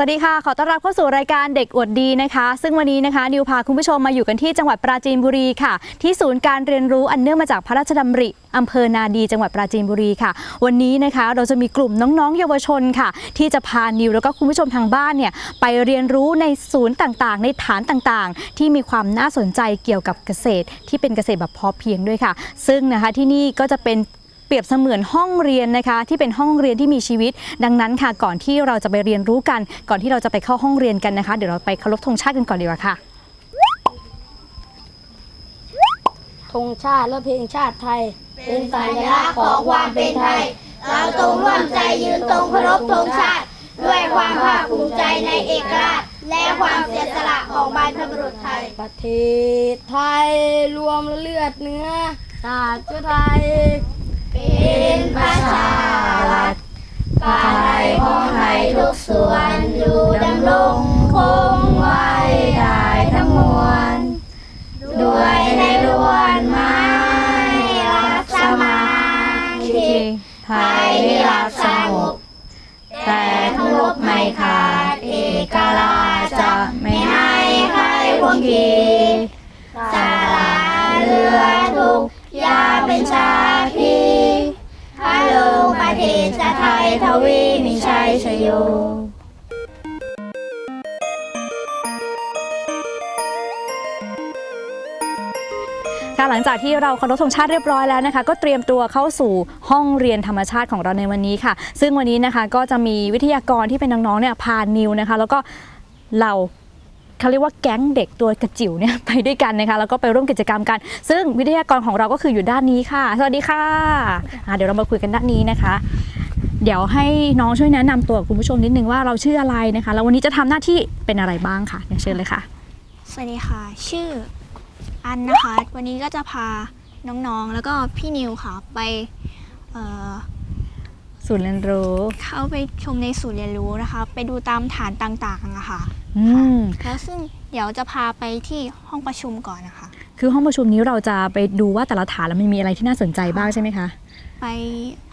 สวัสดีค่ะ ขอต้อนรับเข้าสู่รายการเด็กอวดดีนะคะ ซึ่งวันนี้นะคะนิวพาคุณผู้ชมมาอยู่กันที่จังหวัดปราจีนบุรีค่ะ ที่ศูนย์การเรียนรู้อันเนื่องมาจากพระราชดำริอำเภอนาดีจังหวัดปราจีนบุรีค่ะ วันนี้นะคะเราจะมีกลุ่มน้องๆ เยาวชนค่ะ ที่จะพานิวแล้วก็คุณผู้ชมทางบ้านเนี่ยไปเรียนรู้ในศูนย์ต่างๆ ในฐานต่างๆ ที่มีความน่าสนใจเกี่ยวกับเกษตร ที่เป็นเกษตรแบบพอเพียงด้วยค่ะ ซึ่งนะคะที่นี่ก็จะเป็น เปรียบเสมือนห้องเรียนนะคะที่เป็นห้องเรียนที่มีชีวิต ดังนั้นค่ะก่อนที่เราจะไปเรียนรู้กัน ก่อนที่เราจะไปเข้าห้องเรียนกันนะคะ เดี๋ยวเราไปเคารพธงชาติกันก่อนดีกว่าค่ะธงชาติและเพลงชาติไทย เป็นสัญลักษณ์ของความเป็นไทย เราตรงร่วมใจยืนตรงเคารพธงชาติ ด้วยความภาคภูมิใจในเอกราช และความเสียสละของบรรพบุรุษไทย ประเทศไทยรวมเลือดเนื้อชาติไทย เป็นประชารัฐป่าไทยของไทยทุกส่วน ทยทวีมีชัยชโยค่ะหลังจากที่เราเคารพธงชาติเรียบร้อยแล้วนะคะ ก็เตรียมตัวเข้าสู่ห้องเรียนธรรมชาติของเราในวันนี้ค่ะ ซึ่งวันนี้นะคะก็จะมีวิทยากรที่เป็นน้องๆเนี่ยพานิวนะคะ แล้วก็เราเขาเรียกว่าแก๊งเด็กตัวกระจิ๋วเนี่ยไปด้วยกันนะคะ แล้วก็ไปร่วมกิจกรรมกัน ซึ่งวิทยากรของเราก็คืออยู่ด้านนี้ค่ะ สวัสดีค่ะอ่าเดี๋ยวเรามาคุยกันด้านนี้นะคะ เดี๋ยวให้น้องช่วยแนะนำตัวกับคุณผู้ชมนิดนึงว่าเราชื่ออะไรนะคะ แล้ววันนี้จะทำหน้าที่เป็นอะไรบ้างค่ะเดี๋ยวเชิญเลยค่ะ สวัสดีค่ะ ชื่ออันนะคะ วันนี้ก็จะพาน้องๆ แล้วก็พี่นิวค่ะไปเอ่อศูนย์เรียนรู้ เข้าไปชมในศูนย์เรียนรู้นะคะ ไปดูตามฐานต่างๆอะค่ะอืมแล้วซึ่งเดี๋ยวจะพาไปที่ห้องประชุมก่อนนะคะ คือห้องประชุมนี้เราจะไปดูว่าแต่ละฐานแล้วมันมีอะไรที่น่าสนใจบ้างใช่ไหมคะ ไป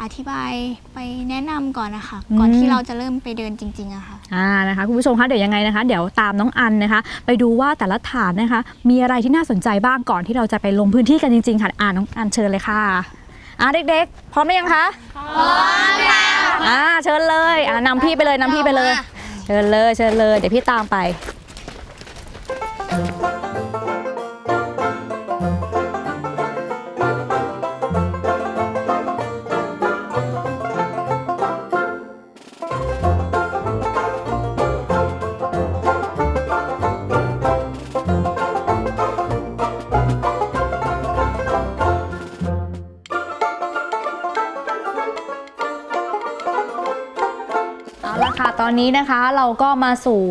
อธิบายไปแนะนำก่อนนะคะ ก่อนอืมที่เราจะเริ่มไปเดินจริงๆอะค่ะ อ่านะคะคุณผู้ชมคะเดี๋ยวยังไงนะคะ เดี๋ยวตามน้องอันนะคะ ไปดูว่าแต่ละฐานนะคะ มีอะไรที่น่าสนใจบ้างก่อนที่เราจะไปลงพื้นที่กันจริงๆค่ะอ่าน้องอันเชิญเลยค่ะอ่าเด็กๆ พร้อมหรือยังคะพร้อมค่ะอ่าเชิญเลยอ่านำพี่ไปเลยนำพี่ไปเลย เชิญเลยเชิญเลย เดี๋ยวพี่ตามไป ละค่ะ ตอนนี้นะคะเราก็มาสู่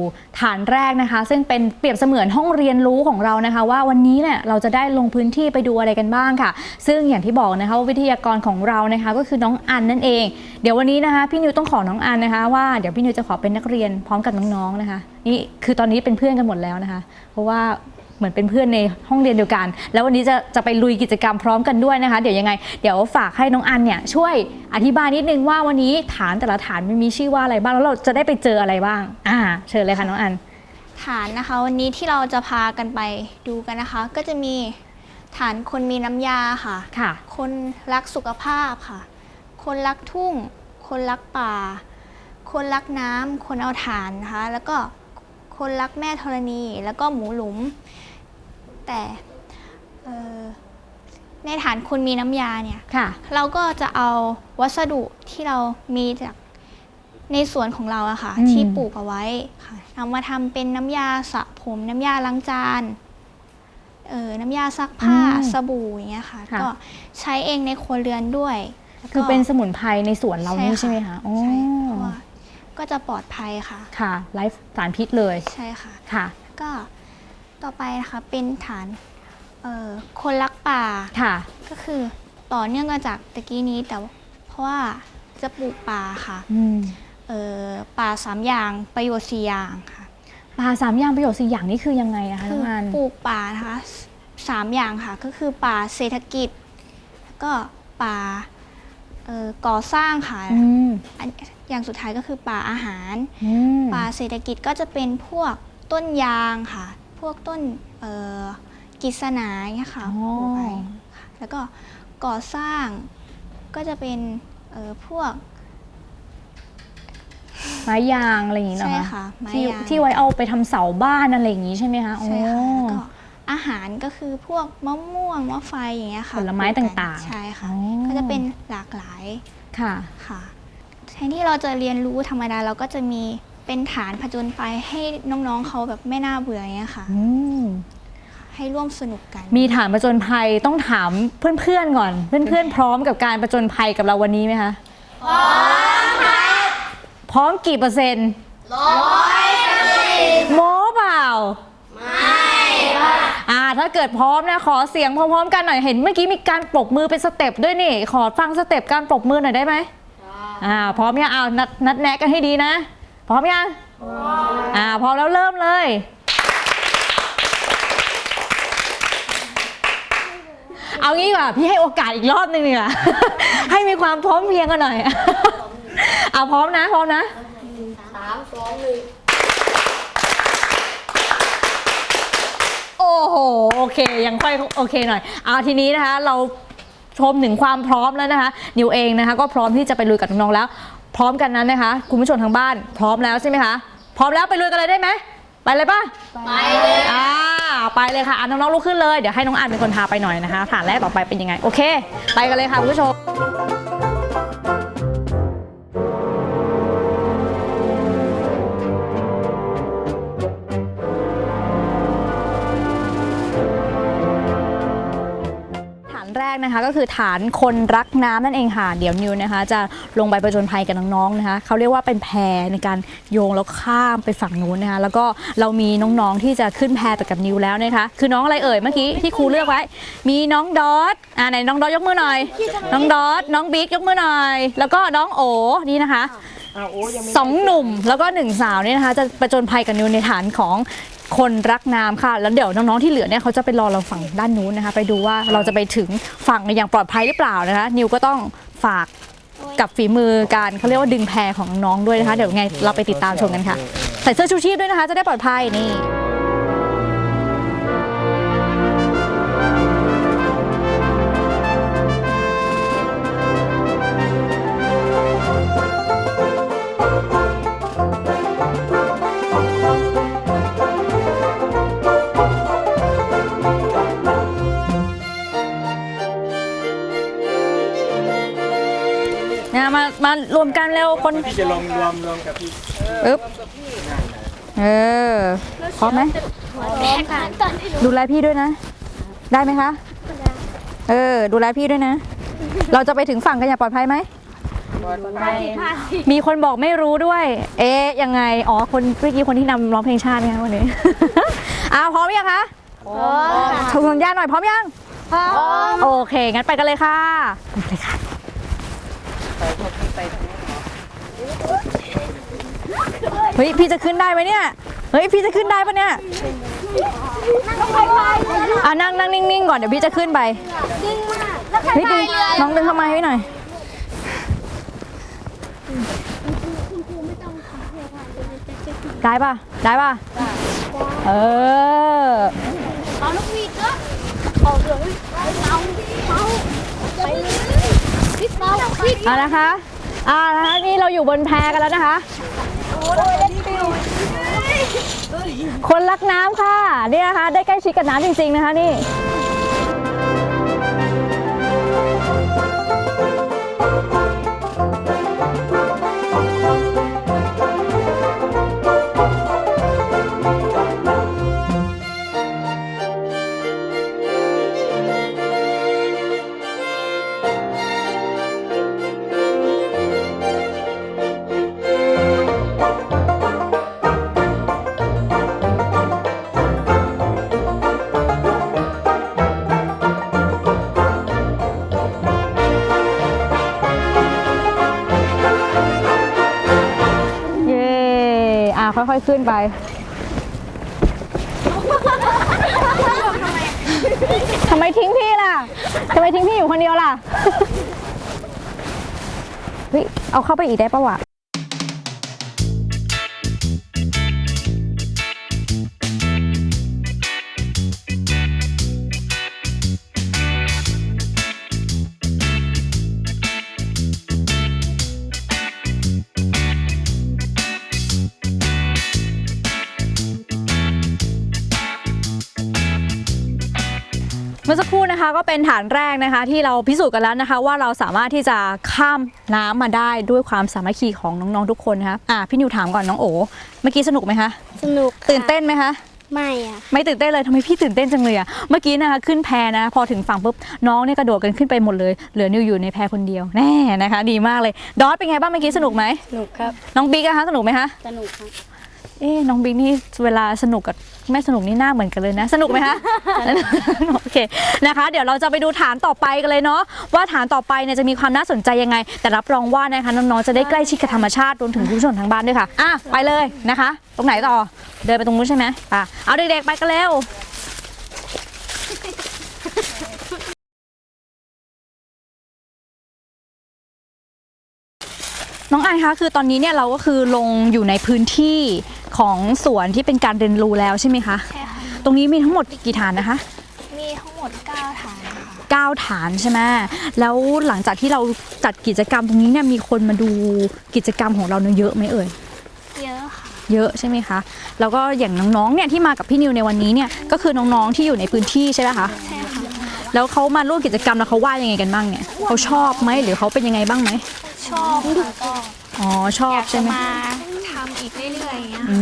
ฐานแรกนะคะ ซึ่งเป็นเปรียบเสมือนห้องเรียนรู้ของเรานะคะ ว่าวันนี้เนี่ยเราจะได้ลงพื้นที่ไปดูอะไรกันบ้างค่ะ ซึ่งอย่างที่บอกนะคะว่าวิทยากรของเรานะคะก็คือน้องอันนั่นเอง เดี๋ยววันนี้นะคะพี่นิวต้องขอน้องอันนะคะ ว่าเดี๋ยวพี่นิวจะขอเป็นนักเรียนพร้อมกับน้องๆนะคะ นี่คือตอนนี้เป็นเพื่อนกันหมดแล้วนะคะ เพราะว่า เหมือนเป็นเพื่อนในห้องเรียนเดียวกัน แล้ววันนี้จะจะไปลุยกิจกรรมพร้อมกันด้วยนะคะ เดี๋ยวยังไง เดี๋ยวฝากให้น้องอันเนี่ยช่วยอธิบายนิดนึงว่าวันนี้ฐานแต่ละฐานมันมีชื่อว่าอะไรบ้างแล้วเราจะได้ไปเจออะไรบ้าง อ่า เชิญเลยค่ะน้องอัน ฐานนะคะวันนี้ที่เราจะพากันไปดูกันนะคะ ก็จะมีฐานคนมีน้ำยาค่ะ ค่ะ คนรักสุขภาพค่ะ คนรักทุ่ง คนรักป่า คนรักน้ำคนเอาฐานนะคะ แล้วก็ คนรักแม่ธรณี แล้วก็หมูหลุม แต่เอ่อในฐานคนมีน้ำยาเนี่ยค่ะเราก็จะเอาวัสดุที่เรามีจากในสวนของเราอะค่ะอืมที่ปลูกเอาไว้ค่ะเอามาทำเป็นน้ำยาสระผมน้ำยาล้างจานเออน้ำยาซักผ้าสบู่อย่างเงี้ยค่ะ ก็ใช้เองในครัวเรือนด้วยแล้วก็คือเป็นสมุนไพรในสวนเรานี่ใช่ใช่ไหมค่ะคะอ๋อใช่เพราะว่า ก็จะปลอดภัยค่ะ ค่ะไลฟ์สารพิษเลยใช่ค่ะ ค่ะก็ต่อไปนะคะเป็นฐานเอ่อคนรักป่า ค่ะ ก็คือต่อเนื่องกันจากตะกี้นี้แต่ว่าเพราะว่าจะปลูกป่าค่ะอืมเอ่อป่าสามอย่างประโยชน์สี่อย่างค่ะ ปลาสามอย่างประโยชน์สี่อย่างนี่คือยังไงนะคะคืน้องอันปลูกป่านะคะสามอย่างค่ะ ก็คือป่าเศรษฐกิจแล้วก็ป่า เอ่อก่อสร้างค่ะอืมอันอย่างสุดท้ายก็คือป่าอาหาร อืมป่าเศรษฐกิจก็จะเป็นพวกต้นยางค่ะ พวกต้นเอ่อกิษณาอย่างเงี้ยค่ะปลูกไว้ค่ะแล้วก็ก่อสร้างก็จะเป็นเอ่อพวก ไม้ยางอะไรอย่างนี้เนาะใช่ค่ะไม้ที่ยาง ที่ไว้เอาไปทำเสาบ้านอะไรอย่างนี้ใช่ไหมคะใช่ค่ะอ๋อแล้วก็ อาหารก็คือพวกมะม่วงมะไฟอย่างเงี้ยค่ะผลไม้ปลูกกันต่างๆ ใช่ค่ะอ๋อก็จะเป็นหลากหลายค่ะค่ะแทนที่เราจะเรียนรู้ธรรมดาเราก็จะมีเป็นฐานผจญไปให้น้องๆเขาแบบไม่น่าเบื่ออย่างเงี้ยค่ะอืมให้ร่วมสนุกกัน มีฐานประจนภัยต้องถามเพื่อนๆก่อน เพื่อนๆ พร้อมกับการประจนภัยกับเราวันนี้ไหมคะพร้อมครับพร้อมกี่เปอร์เซ็นต์ร้อยเปอร์เซ็นต์โม้เปล่า ไม่ค่ะ อ่าถ้าเกิดพร้อมนะขอเสียงพร้อมๆ กันหน่อยเห็นเมื่อกี้มีการปรบมือเป็นสเต็ปด้วยนี่ ขอฟังสเต็ปการปรบมือหน่อยได้ไหมอ่าพร้อมยังเอานัดนัดแนะกันให้ดีนะ พร้อมยังพร้อมอ่าพร้อมแล้วเริ่มเลยเอางี้ดีกว่าพี่ให้โอกาสอีกรอบหนึ่งดีกว่าให้มีความพร้อมเพรียงกันหน่อยเอาพร้อมนะพร้อมนะสามสองหนึ่ง โอ้โห โอเค ยังค่อยโอเคหน่อย เอาทีนี้นะคะ เราชมถึงความพร้อมแล้วนะคะ นิวเองนะคะ ก็พร้อมที่จะไปลุยกับน้องๆแล้ว พร้อมกันนั้นนะคะ คุณผู้ชมทางบ้าน พร้อมแล้วใช่ไหมคะ พร้อมแล้วไปลุยกันเลยได้ไหม ไปเลยป่ะ ไปเลยอ่าไปเลยค่ะอะน้องๆลุกขึ้นเลย เดี๋ยวให้น้องอันเป็นคนพาไปหน่อยนะคะฐานแรกต่อไปเป็นยังไง โอเค ไปกันเลยค่ะคุณผู้ชม แรกนะคะก็คือฐานคนรักน้ำนั่นเองค่ะ เดี๋ยวนิวนะคะ จะลงไปประจนภัยกับน้องๆนะคะเขาเรียกว่าเป็นแพในการโยงแล้วข้ามไปฝั่งนู้นนะคะแล้วก็เรามีน้องๆที่จะขึ้นแพไปกับนิวแล้วนะคะ คือน้องอะไรเอ่ยเมื่อกี้ที่ครูเลือกไว้ มีน้องดอทอ่าไหนน้องดอทยกมือหน่อย น้องดอทน้องบิ๊กยกมือหน่อย แล้วก็น้องโอนี่นะคะสองหนุ่มแล้วก็หนึ่งสาวเนี่ยนะคะ จะประจนภัยกับนิวในฐานของ คนรักน้ำค่ะ แล้วเดี๋ยวน้องๆที่เหลือเนี่ยเขาจะไปรอเราฝั่งด้านนู้นนะคะ ไปดูว่าเราจะไปถึงฝั่งอย่างปลอดภัยหรือเปล่านะคะ นิวก็ต้องฝากกับฝีมือการเขาเรียกว่าดึงแพของน้องๆด้วยนะคะ เดี๋ยวไงเราไปติดตามชมกันค่ะ ใส่เสื้อชูชีพด้วยนะคะ จะได้ปลอดภัยนี่ วมกันเร็วคนพี่จะลงรวมรวมกับพี่ปึ๊บเออพร้อมไหมดูแลพี่ด้วยนะ ได้ไหมคะเออ ดูแลพี่ด้วยนะ เราจะไปถึงฝั่งกันอย่างปลอดภัยไหมมีคนบอกไม่รู้ด้วย เอ๊ะยังไง อ๋อ คนเมื่อกี้คนที่นำร้องเพลงชาติไหมคะวันนี้อ้าวพร้อมยังคะพร้อมถูกสัญญาณหน่อยพร้อมยัง พร้อม โอเค งั้นไปกันเลยค่ะ ไปเลยค่ะ เฮ้ยพี่จะขึ้นได้ไหมเนี่ย เฮ้ยพี่จะขึ้นได้ปะเนี่ยต้องไปพายเรืออะนั่งนั่งนิ่งๆก่อนเดี๋ยวพี่จะขึ้นไปจริงมากแล้วใครเฮ้ยพาดึยงเรือน้องดึงเข้ามาให้หน่อยได้ปะได้ปะเออเอาลูกวีดเนาะเอาเรือเอาเอาไปเลยพี่เปาพี่อะนะคะ อ่านะคะนี่เราอยู่บนแพกันแล้วนะคะโอ้ยเล่นปิวคนรักน้ำค่ะนี่นะคะ ได้ใกล้ชิดกับน้ำจริง ๆ นะคะนี่ ไป ทำไมทิ้งพี่ล่ะ ทำไมทิ้งพี่อยู่คนเดียวล่ะ เฮ้ย เอาเข้าไปอีกได้ปะวะ นะคะก็เป็นฐานแรกนะคะ ที่เราพิสูจน์กันแล้วนะคะ ว่าเราสามารถที่จะข้ามน้ำมาได้ด้วยความสามัคคีของน้องๆทุกคนนะคะอะพี่นิวถามก่อนน้องโอเมื่อกี้สนุกไหมคะสนุกค่ะตื่นเต้นไหมคะไม่อะไม่ตื่นเต้นเลยทำไมพี่ตื่นเต้นจังเลยอะเมื่อกี้นะคะขึ้นแพนะ พอถึงฝั่งปุ๊บน้องเนี่ยกระโดดกันขึ้นไปหมดเลย เหลือนิวอยู่ในแพคนเดียวแน่นะคะ ดีมากเลยดอสเป็นไงบ้างเมื่อกี้สนุกไหมสนุกครับน้องบิ๊กอะคะสนุกไหมคะสนุกครับเอ๊ะน้องบิ๊กนี่เวลาสนุกกับ ไม่สนุกนี่หน้าเหมือนกันเลยนะ สนุกไหมคะ โอเคนะคะ เดี๋ยวเราจะไปดูฐานต่อไปกันเลยเนาะว่าฐานต่อไปเนี่ยจะมีความน่าสนใจยังไง แต่รับรองว่านะคะน้องๆจะได้ใกล้ชิดกับธรรมชาติรวมถึงคุณผู้ชมทางบ้านด้วยค่ะอะไปเลยนะคะ ตรงไหนต่อเดินไปตรงนู้นใช่ไหมอะเอาเด็กๆไปกันเร็วน้องไอคะคือตอนนี้เนี่ยเราก็คือลงอยู่ในพื้นที่ ของสวนที่เป็นการเรียนรู้แล้วใช่ไหมคะ ใช่ค่ะ ตรงนี้มีทั้งหมดกี่ฐานนะคะ มีทั้งหมด 9 ฐานค่ะ 9 ฐานใช่ไหมแล้วหลังจากที่เราจัดกิจกรรมตรงนี้เนี่ยมีคนมาดูกิจกรรมของเราเนี่ยเยอะไหมเอ่ย เยอะค่ะ เยอะใช่ไหมคะ แล้วก็อย่างน้องๆเนี่ยที่มากับพี่นิวในวันนี้เนี่ยก็คือน้องๆที่อยู่ในพื้นที่ใช่ไหมคะ ใช่ค่ะแล้วเขามาร่วมกิจกรรมแล้วเขาว่ายังไงกันบ้างเนี่ยเขาชอบไหมหรือเขาเป็นยังไงบ้างไหม ชอบค่ะก็อ๋อชอบอยากใช่จะไหมมาทำอีกเรื่อยๆอย่างเงี้ยอื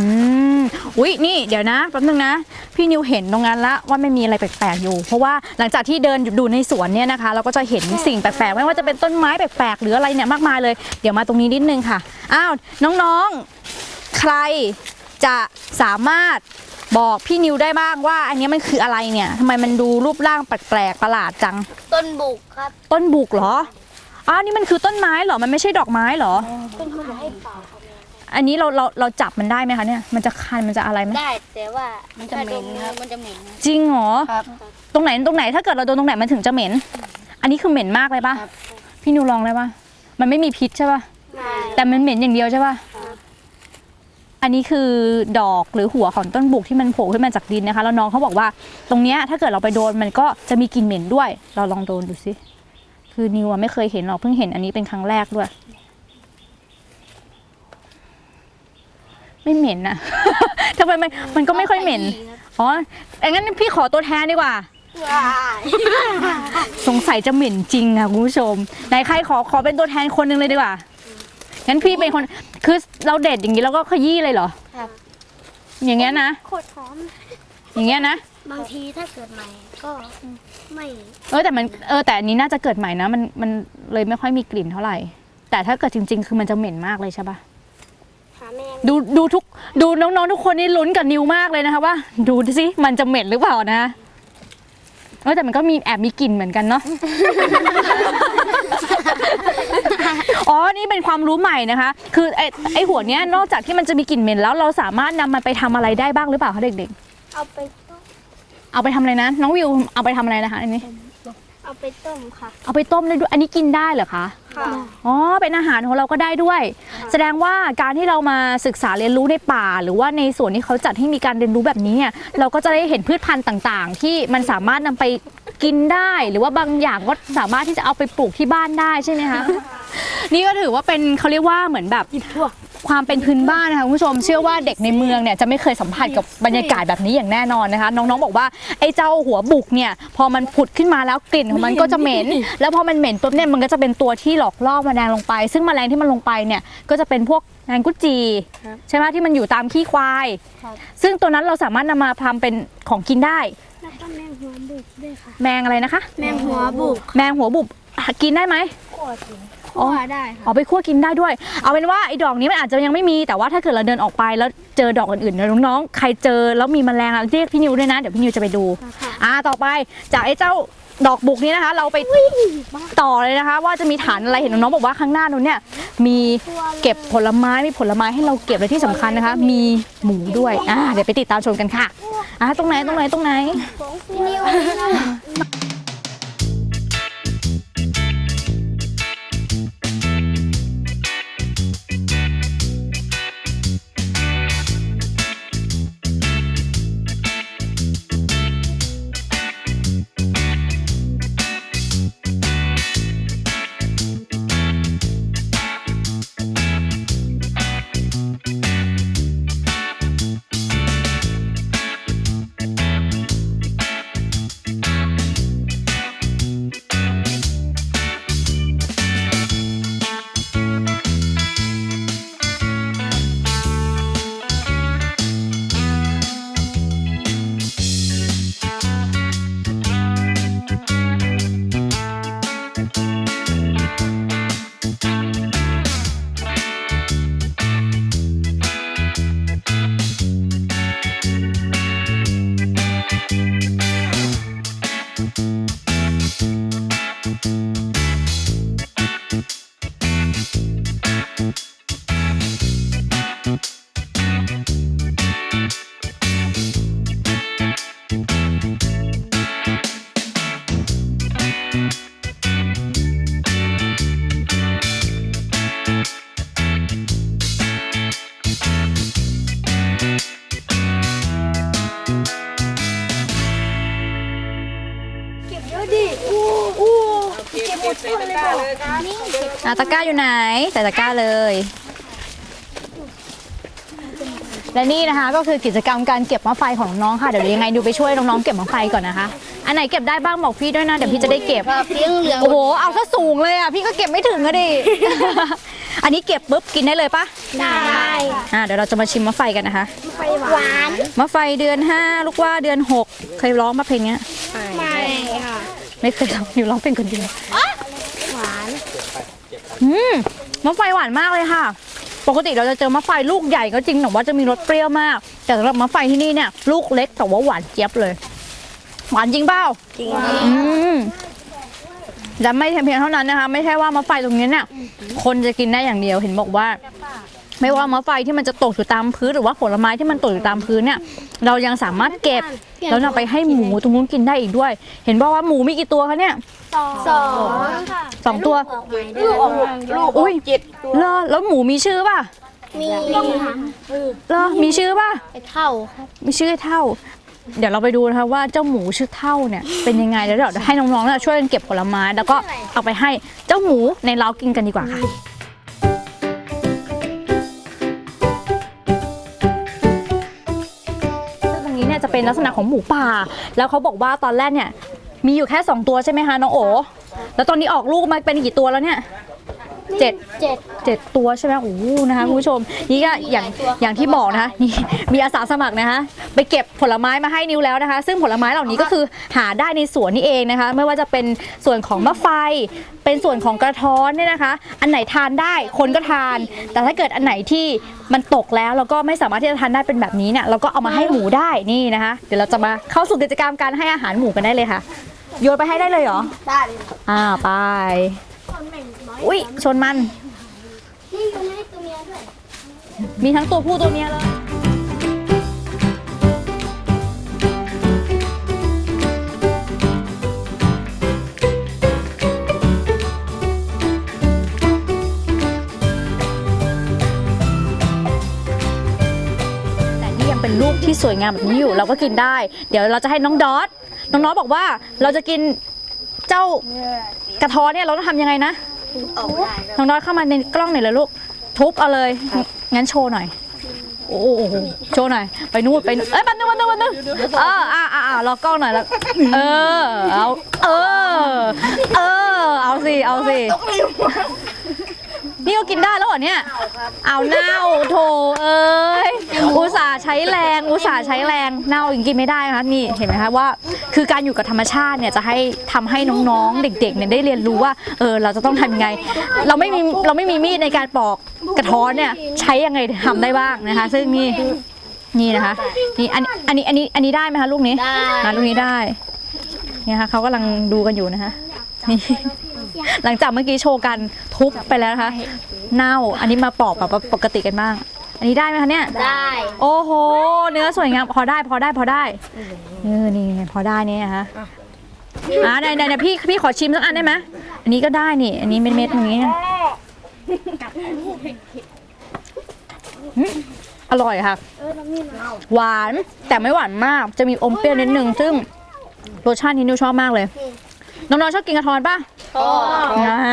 มอุ๊ยนี่เดี๋ยวนะแป๊บนึงนะ พี่นิวเห็นตรงนั้นละว่าไม่มีอะไรแปลกๆอยู่ เพราะว่าหลังจากที่เดินดูในสวนเนี่ยนะคะ เราก็จะเห็นสิ่งแปลกๆไม่ว่าจะเป็นต้นไม้แปลกๆหรืออะไรเนี่ยมากมายเลย เดี๋ยวมาตรงนี้นิดนึงค่ะอ้าวน้องๆ ใครจะสามารถบอกพี่นิวได้บ้างว่า อันนี้มันคืออะไรเนี่ยทำไมมันดูรูปร่างแปลกๆประหลาดจัง ต้นบุกครับ ต้นบุกเหรออ้าวนี่มันคือต้นไม้เหรอมันไม่ใช่ดอกไม้เหรอต้นไม้เปล่า อันนี้เราเราเราจับมันได้ไหมคะเนี่ย มันจะคันมันจะอะไรไหมได้แต่ว่ามันจะเหม็นครับ มันจะเหม็นจริงเหรอครับตรงไหนตรงไหนถ้าเกิดเราโดนตรงไหนมันถึงจะเหม็น อันนี้คือเหม็นมากเลยปะครับพี่นิวลองเลยปะมันไม่มีพิษใช่ปะไม่แต่มันเหม็นอย่างเดียวใช่ปะครับอันนี้คือดอกหรือหัวของต้นบุกที่มันโผล่ขึ้นมาจากดินนะคะแล้วน้องเขาบอกว่า ตรงเนี้ยถ้าเกิดเราไปโดนมันก็จะมีกลิ่นเหม็นด้วย เราลองโดนดูสิคือนิวอะไม่เคยเห็นหรอกเพิ่งเห็นอันนี้เป็นครั้งแรกด้วย ไม่เหม็นนะทำไมมันมันก็ไม่ค่อยเหม็น อ๋องั้นพี่ขอตัวแทนดีกว่า ว้ายสงสัยจะเหม็นจริงค่ะคุณผู้ชมไหนใครขอขอเป็นตัวแทนคนหนึ่งเลยดีกว่า งั้นพี่เป็นคน คือเราเด็ดอย่างนี้แล้วก็ขยี้เลยเหรอ ครับอย่างเงี้ยนะ โคตรหอม อย่างเงี้ยนะ บางทีถ้าเกิดใหม่ก็ไม่เออแต่มัน เออแต่อันนี้น่าจะเกิดใหม่นะ มันมันเลยไม่ค่อยมีกลิ่นเท่าไหร่ แต่ถ้าเกิดจริง ๆ คือมันจะเหม็นมากเลยใช่ปะหา แมงดูดูทุกดูน้องๆทุกคนนี่ลุ้นกับนิวมากเลยนะคะว่าดูสิมันจะเหม็นหรือเปล่านะเออแต่มันก็มีแอบมีกลิ่นเหมือนกันเนาะ อ๋อ นี่เป็นความรู้ใหม่นะคะ คือไอ้ไอ้หัวเนี้ยนอกจากที่มันจะมีกลิ่นเหม็นแล้วเราสามารถนำมันไปทำอะไรได้บ้างหรือเปล่าคะเด็กเอาไปต้มๆ เอาไปทำอะไรนะ น้องวิวเอาไปทำอะไรนะคะอันนี้ เอาไปต้มค่ะ เอาไปต้มได้ด้วย อันนี้กินได้เหรอคะ ค่ะ อ๋อ เป็นอาหารของเราก็ได้ด้วย แสดงว่าการที่เรามาศึกษาเรียนรู้ในป่า หรือว่าในส่วนที่เขาจัดให้มีการเรียนรู้แบบนี้เนี่ยเราก็จะได้เห็นพืชพันธุ์ต่างๆ ที่มันสามารถนำไปกินได้ หรือว่าบางอย่างก็สามารถที่จะเอาไปปลูกที่บ้านได้ใช่ไหมคะ นี่ก็ถือว่าเป็นเขาเรียกว่าเหมือนแบบ ความเป็นพื้นบ้านนะคะคุณผู้ชมเชื่อว่าเด็กในเมืองเนี่ยจะไม่เคยสัมผัสกับบรรยากาศแบบนี้อย่างแน่นอนนะคะ น้องๆบอกว่าไอ้เจ้าหัวบุกเนี่ยพอมันผุดขึ้นมาแล้วกลิ่นของมันก็จะเหม็น แล้วพอมันเหม็นปุ๊บเนี่ยมันก็จะเป็นตัวที่หลอกล่อแมลงลงไป ซึ่งแมลงที่มันลงไปเนี่ยก็จะเป็นพวกแมงกุจีครับใช่ไหมที่มันอยู่ตามขี้ควายครับซึ่งตัวนั้นเราสามารถนำมาทำเป็นของกินได้แล้วก็แมงหัวบุกด้วยค่ะ แมงอะไรนะคะ แมงหัวบุก แมงหัวบุบกินได้ไหมขว ดถึงอ๋อได้ค่ะเอาไปคั่วกินได้ด้วย เอาเป็นว่าไอ้ดอกนี้มันอาจจะยังไม่มีแต่ว่าถ้าเกิดเราเดินออกไปแล้วเจอดอกอื่นๆเนี่ยน้องๆใครเจอแล้วมีแมลงอะเรียกพี่นิวด้วยนะเดี๋ยวพี่นิวจะไปดูค่ะ อ่าต่อไปจากไอ้เจ้าดอกบุกนี้นะคะ เราไปต่อเลยนะคะ ว่าจะมีฐานอะไรเห็นน้องๆบอกว่าข้างหน้านู้นเนี่ยมีเก็บผลไม้มีผลไม้ให้เราเก็บและที่สำคัญนะคะ มีหมูด้วยอ่าเดี๋ยวไปติดตามชมกันค่ะอ่าตรงไหนตรงไหนตรงไหน พี่นิว ตะกร้าอยู่ไหนใส่ตะกร้าเลย และนี่นะคะก็คือกิจกรรมการเก็บมะไฟของน้องๆค่ะเดี๋ยวยังไงดูไปช่วยน้องๆเก็บมะไฟก่อนนะคะ อันไหนเก็บได้บ้างบอกพี่ด้วยนะเดี๋ยวพี่จะได้เก็บเลี้ยงเหลืองโอ้โหเอาซะสูงเลยอะพี่ก็เก็บไม่ถึงอะดิ อันนี้เก็บปุ๊บกินได้เลยปะได้อ่าเดี๋ยวเราจะมาชิมมะไฟกันนะคะไฟหวานมะไฟเดือน5ลูกว่าเดือน6เคยร้องมาเพลงเนี้ยไม่ค่ะไม่เคยร้องอยู่ร้องเป็นคนเดียวหวาน อืมมะไฟหวานมากเลยค่ะ ปกติเราจะเจอมะไฟลูกใหญ่ก็จริงแต่ว่าจะมีรสเปรี้ยวมาก แต่สำหรับมะไฟที่นี่เนี่ย ลูกเล็กแต่ว่าหวานเจี๊ยบเลย หวานจริงเปล่าจริงอืมและไม่เพียงเท่านั้นนะคะ ไม่ใช่ว่ามะไฟตรงนี้เนี่ย คนจะกินได้อย่างเดียวเห็นบอกว่า ไม่ว่ามะไฟที่มันจะตกอยู่ตามพื้นหรือว่าผลไม้ที่มันตกอยู่ตามพื้นเนี่ย เรายังสามารถเก็บแล้วนำไปให้หมูตรงนู้นกินได้อีกด้วย เห็นบอกว่าหมูมีกี่ตัวคะเนี่ยสองค่ะสองตัวลูกออกลูกอุ้ยเหรอแล้วหมูมีชื่อป่ะมีเหรอมีชื่อป่ะเท่าครับมีชื่อเท่า เดี๋ยวเราไปดูนะคะว่าเจ้าหมูชื่อเท่าเนี่ยเป็นยังไงแล้วเดี๋ยวให้น้องๆเนี่ยช่วยกันเก็บผลไม้แล้วก็เอาไปให้เจ้าหมูในเล้ากินกันดีกว่าค่ะ จะเป็นลักษณะของหมูป่า แล้วเขาบอกว่าตอนแรกเนี่ยมีอยู่แค่ 2 ตัวใช่ไหมคะน้องโอแล้วตอนนี้ออกลูกมาเป็นกี่ตัวแล้วเนี่ย เจ็ดเจ็ด เจ็ดตัวใช่ไหมโอ้โหนะคะคุณผู้ชม นี่ก็อย่างอย่างที่บอกนะคะนี่มีอาสาสมัครนะคะ ไปเก็บผลไม้มาให้นิวแล้วนะคะ ซึ่งผลไม้เหล่านี้ก็คือหาได้ในสวนนี่เองนะคะ ไม่ว่าจะเป็นส่วนของมะไฟ เป็นส่วนของกระท้อนเนี่ยนะคะ อันไหนทานได้คนก็ทาน แต่ถ้าเกิดอันไหนที่มันตกแล้วแล้วก็ไม่สามารถที่จะทานได้เป็นแบบนี้เนี่ยเราก็เอามาให้หมูได้นี่นะคะ เดี๋ยวเราจะมาเข้าสู่กิจกรรมการให้อาหารหมูกันได้เลยค่ะโยนไปให้ได้เลยเหรอได้อ่าไป อุ้ยชนมัน นี่ยู่ให้ตัวเมียด้วย มีทั้งตัวผู้ตัวเมียเลยแต่นี่ยังเป็นลูกที่สวยงามแบบนี้อยู่เราก็กินได้ เดี๋ยวเราจะให้น้องดอทน้องดอทบอกว่าเราจะกินเจ้ากระท้อเนี่ยเราต้องทำยังไงนะ ออกได้น้องดอทเข้ามาในกล้องหน่อยเลยลูก ทุบเอาเลย งั้นโชว์หน่อย โอ้โหโชว์หน่อย ไปนู่นไปนู่นเอ้ยมันู่นมานู่นมานู่งเอออ่าอ่าอ่ารอกล้องหน่อยแล้ว เออ เอา เออ เออ เอาสิ เอาสิ นี่ก็กินได้แล้วเหรอเนี่ยเอาเน่าโถเอ้ยอุตส่าห์ใช้แรงอุตส่าห์ใช้แรงเน่ายังกินไม่ได้นะคะนี่เห็นไหมคะว่า คือการอยู่กับธรรมชาติเนี่ยจะให้ทำให้น้องๆ เด็กๆเนี่ยได้เรียนรู้ว่าเออเราจะต้องทำยังไง เราไม่มีเราไม่มีมีดในการปอกกระท้อนเนี่ยใช้ยังไงทำได้บ้างนะคะ ซึ่งนี่นี่นะคะนี่อันอันนี้อันนี้อันนี้ได้ไหมคะลูกนี้ได้อะลูกนี้ได้เนี่ยค่ะเขากำลังดูกันอยู่นะคะนี่หลังจากเมื่อกี้โชว์กัน ทุบไปแล้วนะคะ เน่า อันนี้มาปอกแบบปกติกันบ้าง อันนี้ได้ไหมคะเนี่ย ได้ โอ้โห เนื้อสวยงาม พอได้ พอได้ พอได้เออนี่ไงพอได้เนี่ยนะคะอ่าไหนไหนไหนพี่พี่ขอชิมสักอันได้ไหมอันนี้ก็ได้นี่ อันนี้เม็ดเม็ดๆอย่างนี้อืมอร่อยค่ะ หวานแต่ไม่หวานมาก จะมีอมเปรี้ยวนิดนึง ซึ่งรสชาตินี้นิวชอบมากเลย น้องๆชอบกินกระท้อนป่ะอ่านะคะ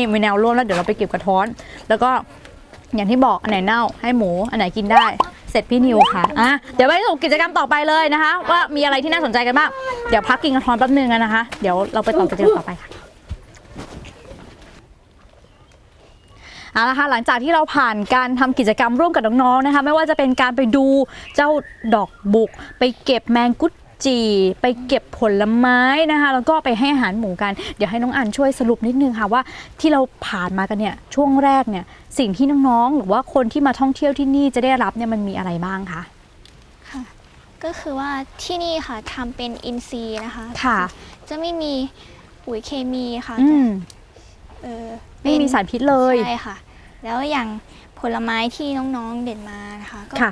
นี่มีแนวร่วมแล้วเดี๋ยวเราไปเก็บกระท้อน แล้วก็อย่างที่บอกอันไหนเน่าให้หมูอันไหนกินได้ เสร็จพี่นิวค่ะอะเดี๋ยวไปสู่กิจกรรมต่อไปเลยนะคะ ว่ามีอะไรที่น่าสนใจกันบ้างเดี๋ยวพักกินกระท้อนแป๊บนึงกันนะคะ เดี๋ยวเราไปต่อกิจกรรมต่อไปค่ะเอาละค่ะหลังจากที่เราผ่านการทำกิจกรรมร่วมกับน้องๆนะคะ ไม่ว่าจะเป็นการไปดูเจ้าดอกบุก ไปเก็บแมงกุด จีไปเก็บผลไม้นะคะ แล้วก็ไปให้อาหารหมูกัน เดี๋ยวให้น้องอันช่วยสรุปนิดนึงค่ะว่าที่เราผ่านมากันเนี่ยช่วงแรกเนี่ยสิ่งที่น้องๆ หรือว่าคนที่มาท่องเที่ยวที่นี่จะได้รับเนี่ยมันมีอะไรบ้างคะก็คือว่าที่นี่ค่ะทำเป็นอินซีย์นะคะค่ะ จะไม่มีปุ๋ยเคมีค่ะอืมเออไม่มีสารพิษเลยใช่ค่ะ แล้วอย่างผลไม้ที่น้องๆเด่นมานะคะก็ค่ะ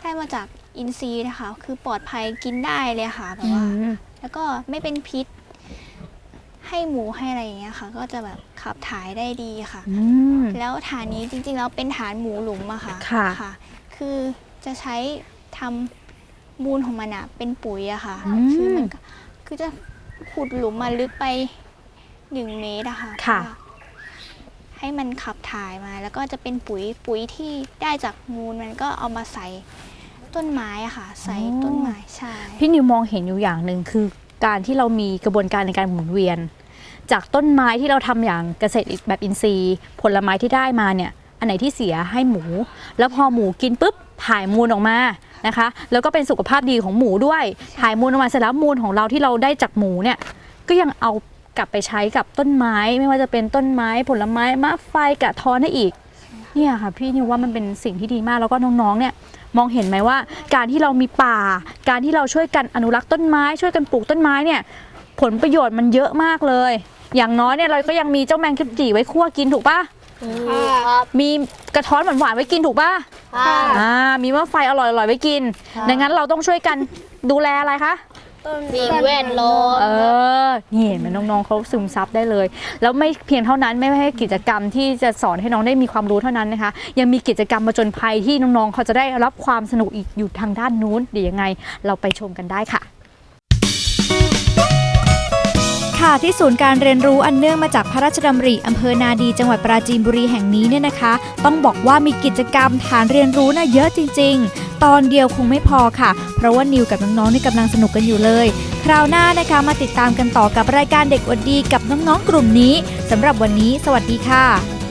ได้มาจาก อินซีย์นะคะ คือปลอดภัยกินได้เลยค่ะแบบอืว่ามแล้วก็ไม่เป็นพิษ ให้หมูให้อะไรอย่างเงี้ยค่ะ ก็จะแบบขับถ่ายได้ดีค่ะ อืม แล้วฐานนี้จริงๆแล้วเป็นฐานหมูหลุมอะค่ะค่ะ คือจะใช้ทำมูลของมันอะเป็นปุ๋ยอะค่ะ อืมคือมันก็คือจะขุดหลุมมาลึกไปหนึ่งเมตรอะค่ะค่ะ เพื่อให้มันขับถ่ายมา แล้วก็จะเป็นปุ๋ยปุ๋ยที่ได้จากมูลมันก็เอามาใส่ ต้นไม้อะค่ะ ใส่ต้นไม้ใช่พี่นิวมองเห็นอยู่อย่างหนึ่งคือ การที่เรามีกระบวนการในการหมุนเวียน จากต้นไม้ที่เราทำอย่างเกษตรแบบอินทรีย์ ผลไม้ที่ได้มาเนี่ยอันไหนที่เสียให้หมู แล้วพอหมูกินปุ๊บถ่ายมูลออกมานะคะ แล้วก็เป็นสุขภาพดีของหมูด้วยถ่ายมูลออกมาเสร็จแล้วมูลของเราที่เราได้จากหมูเนี่ยก็ยังเอากลับไปใช้กับต้นไม้ ไม่ว่าจะเป็นต้นไม้ผลไม้มะไฟกระท้อนได้อีกเนี่ยค่ะพี่นิวว่ามันเป็นสิ่งที่ดีมากแล้วก็น้องๆเนี่ย มองเห็นไหมว่า การที่เรามีป่า การที่เราช่วยกันอนุรักษ์ต้นไม้ ช่วยกันปลูกต้นไม้เนี่ยผลประโยชน์มันเยอะมากเลย อย่างน้อยเนี่ยเราก็ยังมีเจ้าแมงคิบจีไว้คั่วกินถูกปะครับมีกระท้อนหวานๆไว้กินถูกปะครับอ่ามีมะไฟอร่อยๆไว้กินดังนั้นเราต้องช่วยกันดูแลอะไรคะ สิ่งแวดล้อม เออ นี่เห็นไหมน้องๆเขาซึมซับได้เลย แล้วไม่เพียงเท่านั้นไม่ให้กิจกรรมที่จะสอนให้น้องได้มีความรู้เท่านั้นนะคะ ยังมีกิจกรรมมาจนภัยที่น้องๆเขาจะได้รับความสนุกอีกอยู่ทางด้านนู้นเดี๋ยวยังไง เราไปชมกันได้ค่ะ ค่ะที่ศูนย์การเรียนรู้อันเนื่องมาจากพระราชดำริอำเภอนาดีจังหวัดปราจีนบุรีแห่งนี้เนี่ยนะคะ ต้องบอกว่ามีกิจกรรมฐานเรียนรู้น่ะเยอะจริง ๆ ตอนเดียวคงไม่พอค่ะ เพราะว่านิวกับน้องๆนี่กำลังสนุกกันอยู่เลย คราวหน้านะคะมาติดตามกันต่อกับรายการเด็กอดดีกับน้องๆกลุ่มนี้สำหรับวันนี้ สวัสดีค่ะ